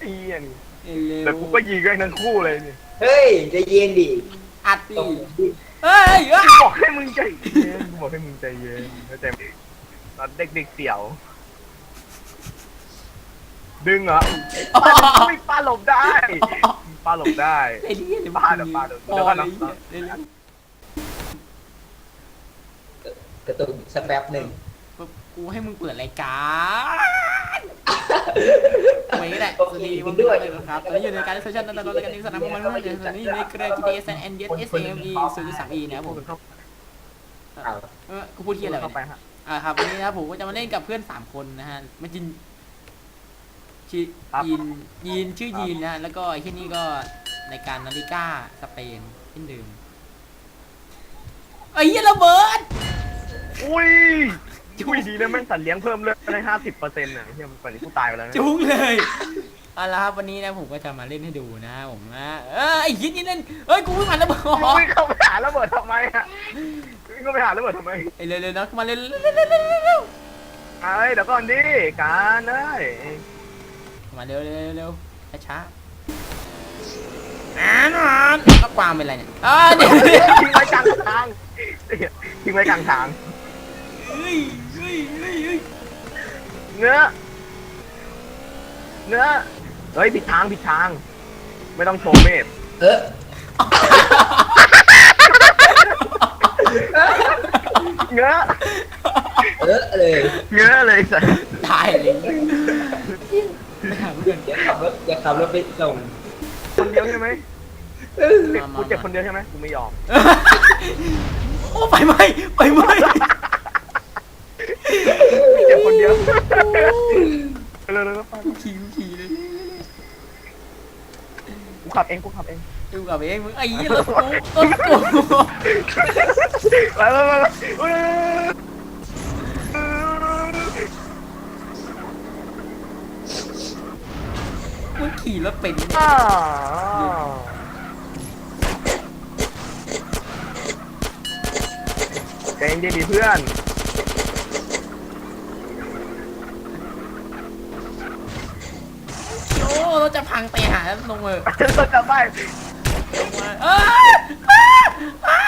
ไอ้เหี้ยนี่เร็วแต่กูก็ยิงกันทั้งคู่เลยนี่เฮ้ยใจะเย็นดิอัดตดิกดิเฮ้ยเอ้ยบอกให้มึงใจเย็นกูบอกให้มึงใจเย็นเข้าใจไหมตอนเด็กๆเสี่ยว ดึงเหรอไม่ปลาหลบได้ปลาหลบได้ ไอ้เหี้ยเดี๋ยวบ้าเดี๋ยวบ้าเดี๋ยวปอเดี๋ยวก่อนเลนะยเหี้ยเร็วกระตุกสักแป๊บหนึ่งๆกูให้มึงเปิดรายการ ไว้ก็ได้สวัสดีวันนี้นะครับตอนนี้อยู่ในการเซสชั่นนั่นตอนรายการนี้สนามมันมันอยู่ในนี้ในเครือ GTA San Andreas SAME 0.3E นะครับผมเข้าอ้าวเออกูพูดเที่ยอะไรเข้าไปวะเนี่ยฮะอ่าครับวันนี้นะครับผมก็จะมาเล่นกับเพื่อนสามคนนะฮะมาจินชื่อครับยีนยีนชื่อยีนนะฮะแล้วก็ไอ้ที่นี่ก็ในการนาฬิกาสเปนเช่นเดิมไอ้เหี้ยระเบิดอุ้ย อุ้ยดีนะแม่งสัตว์เลี้ยงเพิ่มเลยได้ห้าสิบเปอร์เซ็นต์น่ะเฮียมันป่านนี้กูตายไปแล้วนะจุ้งเลยเอาละครับวันนี้นะผมก็จะมาเล่นให้ดูนะผมนะเออไอ้ยินนี่เล่นเอ้ยกูไม่ผ่านระเบิดมึงวิ่งเข้าไปหาระเบิดทำไมอะวิ่งเข้าไปหาระเบิดทำไมไอ้เร็วๆนะมาเร็วๆเร็วๆเร็วๆเร็วไอ้ยเดี๋ยวก่อนดิการเอ้ยๆมาเร็วๆเร็วๆช้าๆอ่านอนก็กวางเป็นไรเนี่ยอ่าเดี๋ยวเดี๋ยว ทิ้งไว้กลางทางทิ้งไว้กลางทาง เนื้อ เนื้อ เฮ้ยผิดทางผิดทาง ไม่ต้องโชว์เมฆเออเนื้อ เออเลยเนื้อเลยสัสตายเลยไปหาเพื่อนอย่าขับรถอย่าขับรถไปส่งคนเดียวใช่ไหมเจ็บกูเจ็บคนเดียวใช่ไหมกูไม่ยอม โอ้ไฟไหม้ไฟไหม้ เจ็บคนเดียวเร็วๆๆไปกูขี่กูขี่เลยกูขับเองกูขับเองดูกับเองมึงไอ้ยี่รถกูรถกูไปไปไปไปมึงขี่รถเป็นเนี่ยอ่าใจเย็นๆดิเพื่อน โอ้เราจะพังไปหาลงเลยเราจะไปลงมาเอ้ยอ้าอ้า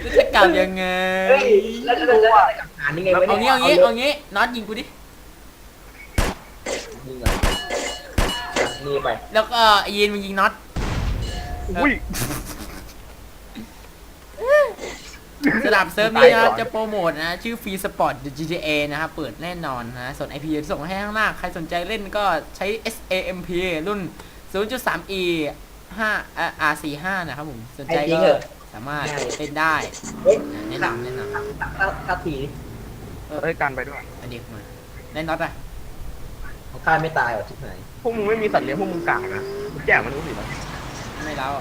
แล้วจะกลับยังไงเฮ้ยแล้วแล้วแล้วแล้วกับหารยังไงวะเอางี้เนี่ยเอางี้เอางี้น็อตยิงกูดิยิงเหรอนี่ไปแล้วก็ไอ้ยีนมึงยิงน็อตอุ้ย สลับเซิร์ฟนี้นะครับจะโปรโมทนะ ชื่อ Free Sport GTA นะครับ เปิดแน่นอนนะ ส่วน IP จะส่งให้ข้างหน้า ใครสนใจเล่นก็ใช้ SAMP รุ่น 0.3E 5อ่า R45 นะครับผม สนใจก็สามารถเล่นได้เฮ้ยแนะนำแนะนถ้าถ้าถ้าผีเฮ้ยกันไปด้วยำอันเด็กมาเล่นน็อตอะเขาฆ่าไม่ตายหรอที่ไหนพวกมึงไม่มีสัตว์เลี้ยงพวกมึงกากนะมึงแจกมันรู้สิวะ ไม่แล้ว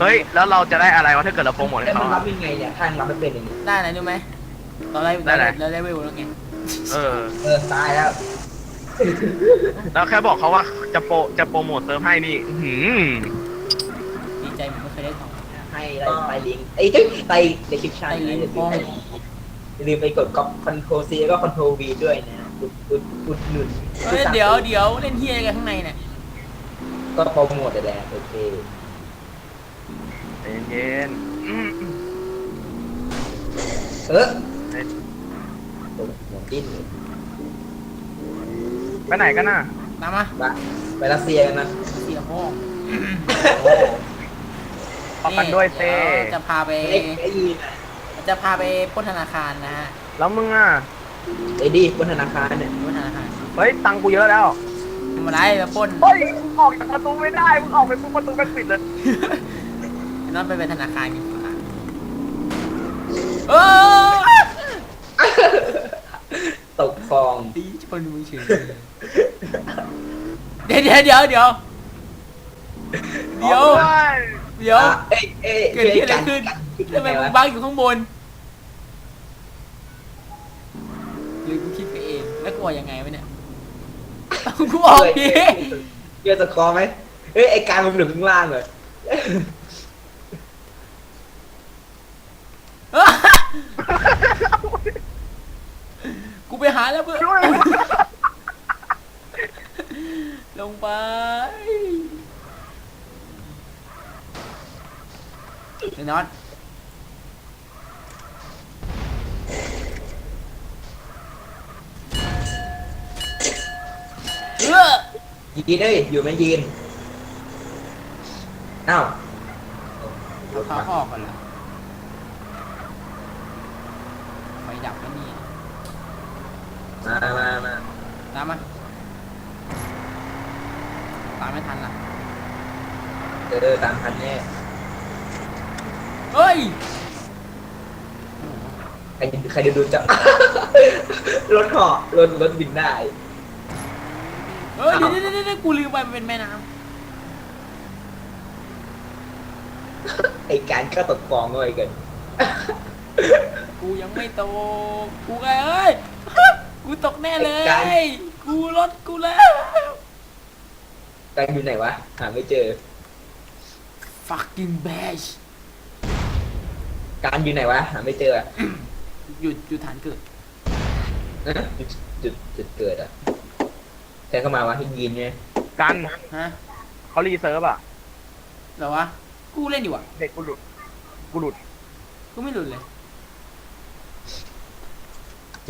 เฮ้ย แล้วเราจะได้อะไรวะถ้าเกิดเราโปรโมทให้แล้วเขามันรัอะ บยังไงเนี่ยถ้ายังรับไม่เป็นอย่างนี้ได้อะไรรู้ไหมตอนแรกได้อะไร เราได้เวลแล้วไงเออ เออตายแล้วแล้วแค่บอกเขาว่าจะโปรจะโปรโมทเซิร์ฟให้นี่อื้อหือดีใจผมไม่เคยได้ทอง ให้ไล่ไล่ลิงก์ไอ้ยเจ้ยไล่เดคริปชั่นไล่ลิงก์ อย่าลืมไปกดก๊อปคอนโทรซีแล้วก็คอนโทรวีด้วยนะอุดอุดอุดหนุนเฮ้ยเดี๋ยวเดี๋ยวเล่นเฮียอะไรกันข้างในเนี่ยก็โปรโมทแต่แหละโอเคใจ เย็นๆอืมเออโอ้ยหมดดิ้นเลยไปไหนกันน่ะตามมาไปไปรัสเซียกันนะเสียห้องโอ้ขอกันด้วยเต้ดี๋ยวจะพาไปไอ้ไอ้ยีนอะจะพาไปปล้นธนาคารนะฮะแล้วมึงอะ ไอ้ดีบนธนาคารเนี่ยปล้นธนาคารเฮ้ย ตังค์กูเยอะแล้ว ทำอะไรมาปล้น เฮ้ยมึงออกจากประตูไม่ได้ มึงออกไปปุ๊บประตูมันปิดเลย น้องไปไปธนาคารกันดีกว่าเออตกคลองตีชนมือเฉยเดี๋ยวเดี๋ยวเดี๋ยวเดี๋ยวเดี๋ยวออกด้วยเดี๋ยวอะเอ้ยเอ้ยเกิดที่อะไรขึ้นทำไมมึงบังอยู่ข้างบนหรือกูคิดไปเองแล้วกูออกยังไงวะเนี่ยเอากูออกดิเจอตะคอไหมเอ้ยไอ้กลางมันอยู่ข้างล่างเลย กูไปหาแล้วเพื่อนช่วยไปไอ้น็อตเออยืนเอ้ยอยู่ไหมยืนอ้าวเอาเขาออกก่อนละไฟ ดับแล้วนี่มามามาตามมาตามไม่ทันล่ะเออตามทันแน่เฮ้ยใครใครดูดูจะรถเหาะรถรถบินได้เฮ้ยเดี๋ยวเดี๋ยวเดี๋ยวเดี๋ยวกูลืมไปมันเป็นแม่น้ไอการก็ตกฟองด้วยกันำ กูยังไม่ตก กูไงเอ้ย กูตกแน่เลย กูรถกูแล้วการอยู่ไหนวะ หาไม่เจอ fucking bash การอยู่ไหนวะ หาไม่เจออะหยุดหยุดฐานเกิดจุดจุดจุดเกิดอะแทนเข้ามาวะให้ยีนเนี่ยกันฮะเขารีเซิร์ฟอะ เหรอวะ กูเล่นอยู่อะเด็กกูหลุด กูหลุด กูไม่หลุดเลย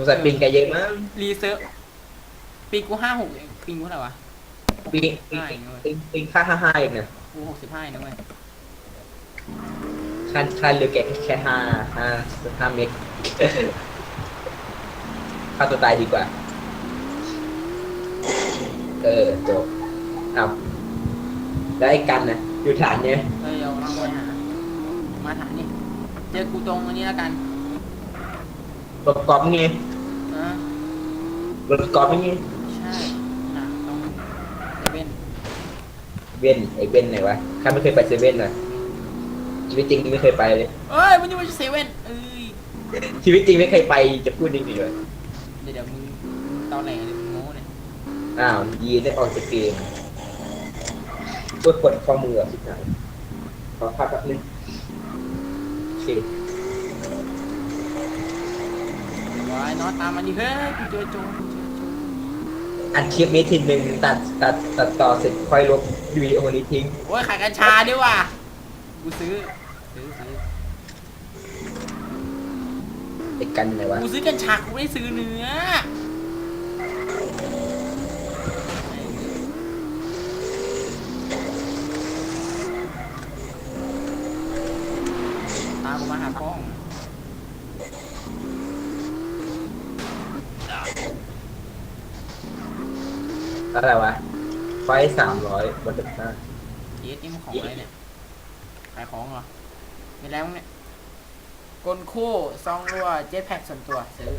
สงสัยปิงแกเยอะมั้งรีเซิร์ฟปีกูห้าหกเองปีกูเท่าไหร่วะปิงปิงห้าเองนะเว้ยปิงปิงค่าห้าห้าเองเนี่ยกูหกสิบห้านะเว้ยค่าค่าเรือแกแค่ห้าห้าห้าเมกค่าตัวตายดีกว่า เออจบอ้าวแล้วไอ้กันนะอยู่ฐานเนี่ยเฮ้ยเอาลังไปหามาฐานนี่เจอกูตรงอันนี้แล้วกันรถกอล์ฟไง นะรถกอล์ฟไงใช่นะตรงเซเว่นเว่นไอ้เว่นไหนวะข้าไม่เคยไปเซเว่นเลยชีวิตจริงไม่เคยไปเลย เอ้ยมันยังไม่ใช่เซเว่นเอ้ยชีวิตจริงไม่เคยไปจะพูดจริงๆเลยเดี๋ยวเดี๋ยวมึงตอนไหนเลยมึงโม้เนี่ยอ้าวยีนได้ออกจากเกมกดกดข้อมืออะสิครับขอพักแป๊บนึงโอเค ว้ายน็อตตามมันดิเฮ้ยกูเจอโจรกูเจอโจรอัดคลิปนี้ทีหนึ่งตัดตัดตัดต่อเสร็จค่อยลบวิดีโอนี้ทิ้งโอ้ยขายกัญชาด้วยว่ะกูซื้อซื้อซื้อไอ้กันไหนวะกูซื้อกัญชากูไม่ได้ซื้อเนื้อตามกูมาหากล้อง อะไรวะ ไฟสามร้อยวันเด็กหน้าเยสนี่มันของอะไรเนี่ย ขายของเหรอมีแล้วเนี่ย กลคู่ซองรัว เจ็ตแพ็กส่วนตัวซื้อ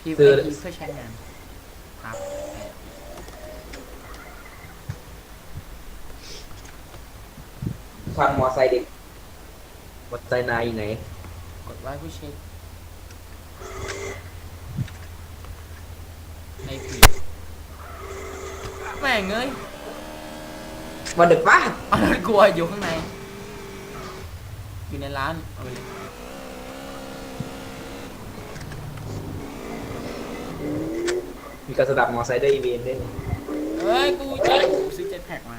พีเพื่อเพื่อใช้งานครับความมอไซค์เด็กมอไซค์นายอยู่ไหน กดไว้ผู้เช็คในผี แม่งเอ้ยวันเด็กป้าเอารถกลัวอยู่ข้างใน อยู่ในร้านเอาไปเลยมีการสดับมอไซค์ได้อีเวนต์ด้วยเฮ้ย กูจะกูซื้อเจ็ตแพ็กมา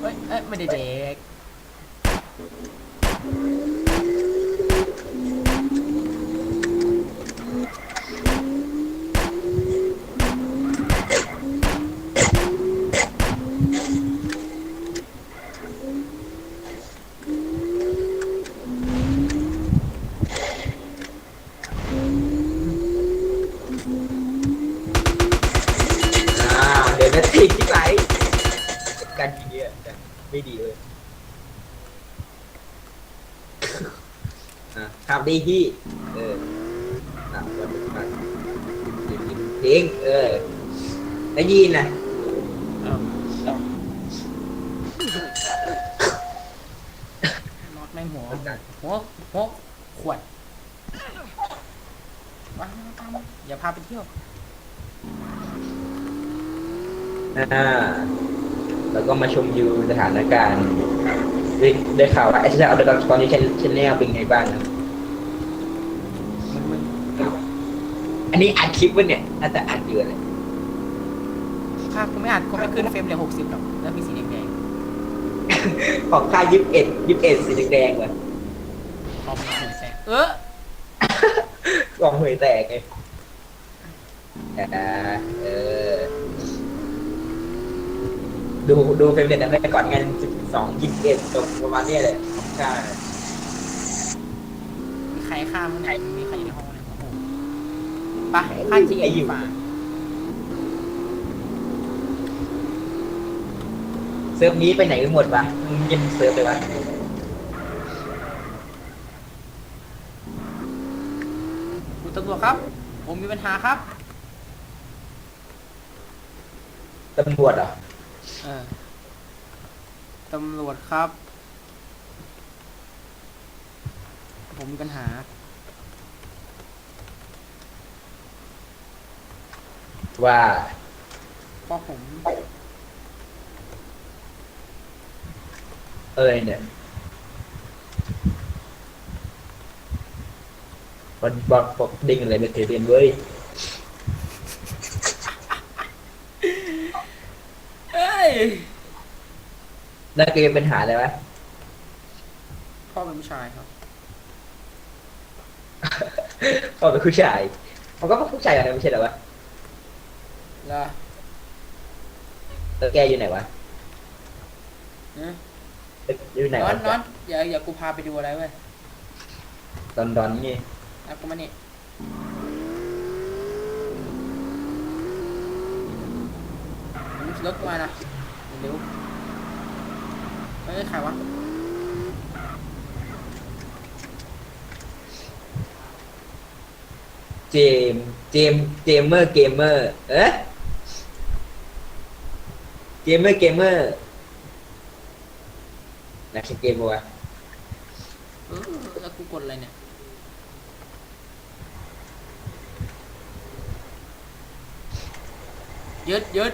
เฮ้ย เอ้ย ไม่ได้เด็ก อ่าเดี๋ยวนาทีที่ไหล การทีเนี้ยไม่ดีเลยอะทำดีที่เอออะวันเด็กป้าทิ้งเออแล้ยีนนะน็อตแม่งหัว หัวหัวขวดว้าวตามมาอย่าพาไปเที่ยว อ่า แล้วก็มาชมวิวสถานการณ์ได้ได้ข่าวว่าไอ้ที่เอาตอนนี้ชแนลเป็นไงบ้างนะมันมันอันนี้อัดคลิปวะเนี่ยน่าจะอัดอยู่เลยภาพกูไม่อัดกูไม่ขึ้นเฟรมเลยหกสิบหรอกแล้วมีสีแดงของค่ายยิบเอ็ดยิบเอ็ดสีแดงๆเลยๆพอมันถึงแสงเออกองหวยแตกไงอ่าเออ ดูดูเฟรมเรทนั้นไปก่อนงานสิบสองยิบเอ็ดจบประมาณเนี้ยเลยของค่ายมีใครข้ามไหนมีใครอยู่ในห้องไหนโอ้โหไปข้ามจริงไอ้อยู่ป่าเซิร์ฟนี้ไปไหนกันหมดวะมึงยังเซิร์ฟเลยวะคุณตำรวจครับ ผมมีปัญหาครับตำรวจเหรอเออ ตำรวจครับ ผมมีปัญหา ว่าเพราะผม เอ้ยเนี่ยบอลบอลปกดิ้งอะไรไม่เคยเรียนเว้ย เอ้ย แล้วเกมเป็นหาอะไรวะพ่อเป็นผู้ชายครับก็เป็นผู้ชายมันก็เป็นผู้ชายอะไรไม่ใช่เหรอวะแล้วแล้วแกอยู่ไหนวะนะอยู่ไหนนอวะนนอนอย่าอย่ากูพาไปดูอะไรเว้ยดอนดอนนี่แล้วกูมานี่รถกูมานะเร็ว เฮ้ยใครวะเจมส์เจมส์เจมเมอร์เกมเมอร์เอ๊ะเกมเมอร์เกมเมอร์นักเกมปะวะเออแล้วกูกดอะไรเนี่ย ยึดยึด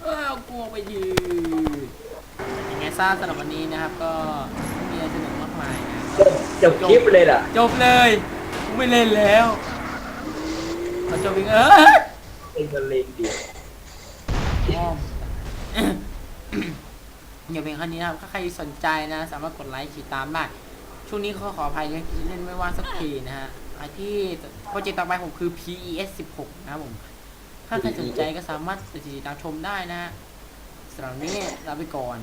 เออกลัวไปยืดยังไง ซาสำหรับวันนี้นะครับ ก็ไม่มีอะไรสนุกมากมายนะจบจบคลิปเลยล่ะ จบเลยกูไม่เล่นแล้วเราจบอีกเออเป็นมะเร็งดิอ้อมอย่าเพียงแค่นี้นะครับถ้าใครสนใจนะ สามารถกดไลค์ติดตามได้ช่วงนี้ขอขออภัยที่เล่นไม่ว่างสักทีนะฮะไอที่โปรเจกต์ต่อไปผมคือ PES 16 นะครับผม ถ้าใครสนใจก็สามารถติดตามชมได้นะฮะสำหรับวันนี้ลาไปก่อน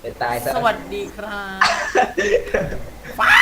ไปตายซะสวัสดีครับ ฟ้า